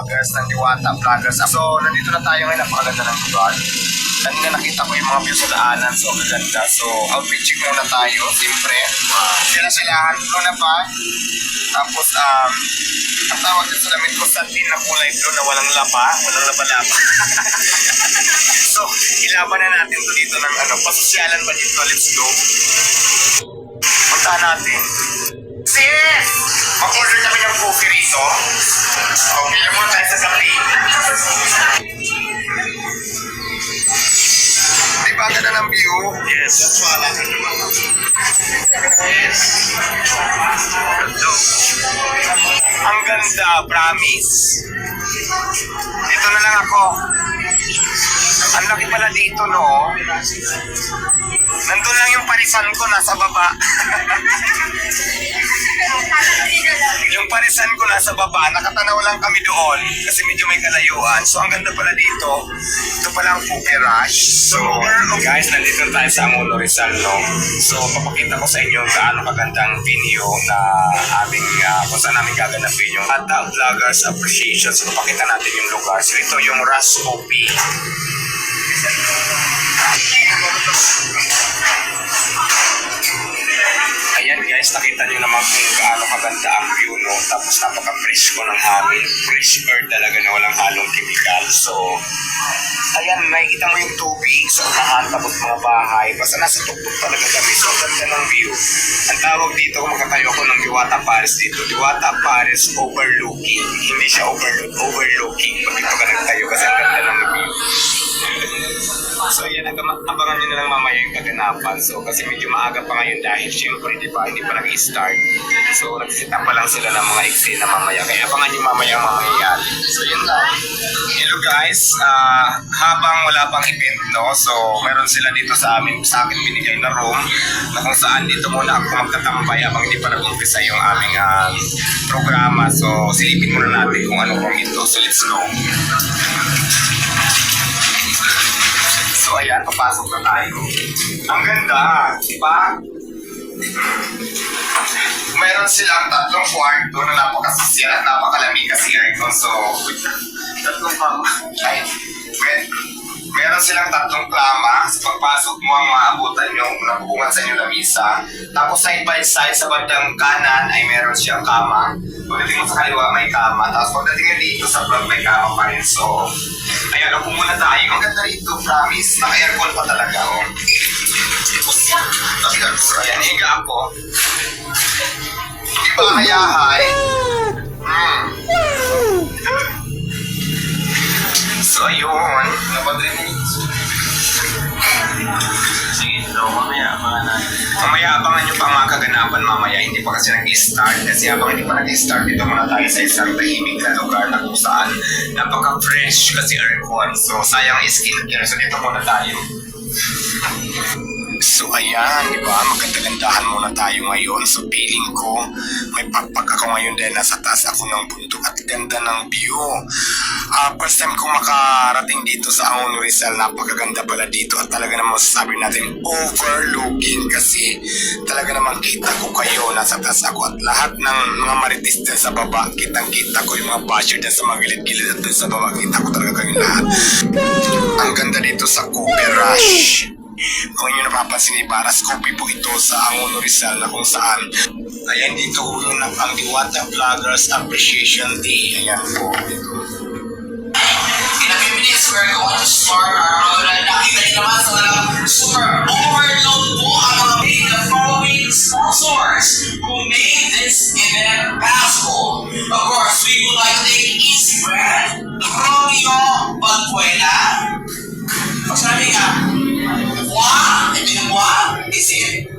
vloggers ng Diwata Vloggers. So, nandito na tayo ngayon. Napakaganda ng lugar. Kanina nakita ko yung mga view sa daanan. So, ganda. So, outfit check muna tayo. Siyempre, sila silahan. Luna pa. Tapos, um, ang tawag sa damit ko sa na kulay blue na walang lapa. Walang lapa-lapa. so, ilaban na natin to dito ng ano. Pasosyalan ba dito? Let's go. Punta natin. Sis! Mag-order kami ng coffee rito. Okay, muna tayo sa kape. Di ba ganda ng view? Yes. Yes. Hello. Ang ganda, promise. Dito na lang ako. Ang laki pala dito, no? Nandun lang yung parisan ko, nasa baba. yung parisan ko nasa baba, nakatanaw lang kami doon kasi medyo may kalayuan. So ang ganda pala dito, ito pala ang Puke Rush. So guys, nandito tayo sa Angulo Rizal, no? So papakita ko sa inyo gaano kagandang venue na aming, uh, kung saan namin gaganapin yung Bata Vloggers Appreciation. So papakita natin yung lugar. So ito yung Ras Coffee. Ayan guys, nakita nyo naman kung gaano kaganda ang view, no? Tapos napaka-fresh ko ng hangin. Fresh air talaga na walang halong chemical. So, ayan, nakikita mo yung tubig sa unahan, tapos mga bahay. Basta nasa tuktok talaga kami. So, ang ganda ng view. Ang tawag dito, makatayo ako ng Diwata Paris dito, Diwata Paris overlooking. Hindi siya overlook, overlooking. Pag dito ka nagtayo kasi ang ganda ng kaganapan. So kasi medyo maaga pa ngayon dahil syempre, di ba, hindi pa nag-start. So nag-sit up pa lang sila ng mga eksena mamaya. Kaya abangan nyo mamaya ang mangyayari. So yun lang. Hello guys, ah, habang wala pang event, no? So meron sila dito sa amin, sa akin binigay na room na kung saan dito muna ako magtatambay habang hindi pa nag-umpisa yung aming ah, programa. So silipin muna natin kung ano pang ito. So let's go. Papasok na tayo. Ang ganda, di ba? Meron silang tatlong kwarto na napakasisira at napakalamig kasi aircon. So, tatlong kama. Ay, mer meron silang tatlong klama. Sa pagpasok mo ang maabutan nyo, nabubungan sa inyo lamisa. Tapos side by side sa bandang kanan ay meron siyang kama. Pagdating mo sa kaliwa may kama. Tapos pagdating mo dito sa front may kama pa rin. So, ayan, upo muna tayo. Ang ganda rito, promise. Naka-aircon pa talaga, oh. So, ayan, higa ako. Di ba kaya, hi? Hmm. So, ayun. Napadrin mo. Sige, so, mamaya, mga Mamaya, abangan nyo pa mga kaganapan mamaya. Hindi pa kasi nag-start. Kasi habang hindi pa nag-start, dito muna tayo sa isang tahimik na lugar na kung saan napaka-fresh kasi aircon. So, sayang skincare. So, dito muna tayo. So ayan, di ba? Maganda-gandahan muna tayo ngayon. So feeling ko, may pagpag ako ngayon dahil nasa taas ako ng bundok at ganda ng view. Ah, first time kong makarating dito sa Angono Rizal, napakaganda pala dito at talaga naman masasabi natin overlooking kasi talaga naman kita ko kayo, nasa taas ako at lahat ng mga marites dyan sa baba, kitang-kita ko yung mga basher dyan sa mga gilid-gilid at dyan sa baba, kita ko talaga kayong lahat. Ang ganda dito sa Cooper Rush. Kung inyo napapansin ni Baras, copy po ito sa Angono Rizal na kung saan ayan dito unang ang Diwata Vloggers Appreciation Day. Ayan po. In a few minutes, we're going to start our program. Nakita niyo naman sa talagang super overload po ang mga paid the following sponsors who made this event possible. Of course, we would like to thank Easy Bread, Romeo Balbuena, Pagsabi nga, Juan, and then Juan, is it?